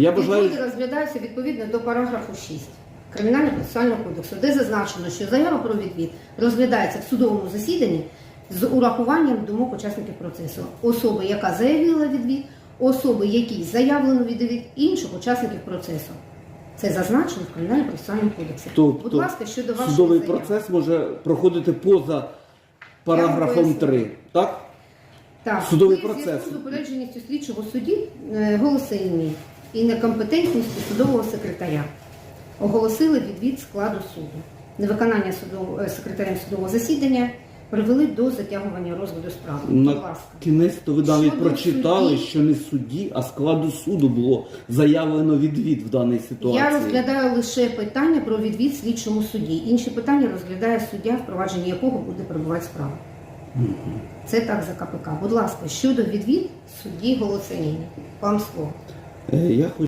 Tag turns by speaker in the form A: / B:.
A: Я бажаю.
B: Відводи розглядаються відповідно до параграфу 6 Кримінального процесуального кодексу, де зазначено, що заява про відвід розглядається в судовому засіданні з урахуванням думок учасників процесу, особи, яка заявила відвід, особи, якій заявлено відвід, інших учасників процесу. Це зазначено в Кримінальному процесуальному кодексі.
A: Тобто
B: Будь ласка, щодо вашої
A: Судовий
B: заяви.
A: процес може проходити поза параграфом 3, так?
B: Так,
A: Судовий процес.
B: з упередженістю слідчого судді е, голосильні і некомпетентністю судового секретаря оголосили відвід складу суду. Невиконання судового, е, секретарем судового засідання привели до затягування розгляду справи. Будь
A: На
B: ласка.
A: кінець то ви навіть
B: Щодо
A: прочитали,
B: судді-
A: що не судді, а складу суду було заявлено відвід в даній ситуації.
B: Я розглядаю лише питання про відвід слідчому судді. Інші питання розглядає суддя, в провадженні якого буде перебувати справа. Це так за КПК. Будь ласка, щодо відвід судді Голосаніні. Вам слово.
A: Е, Я хочу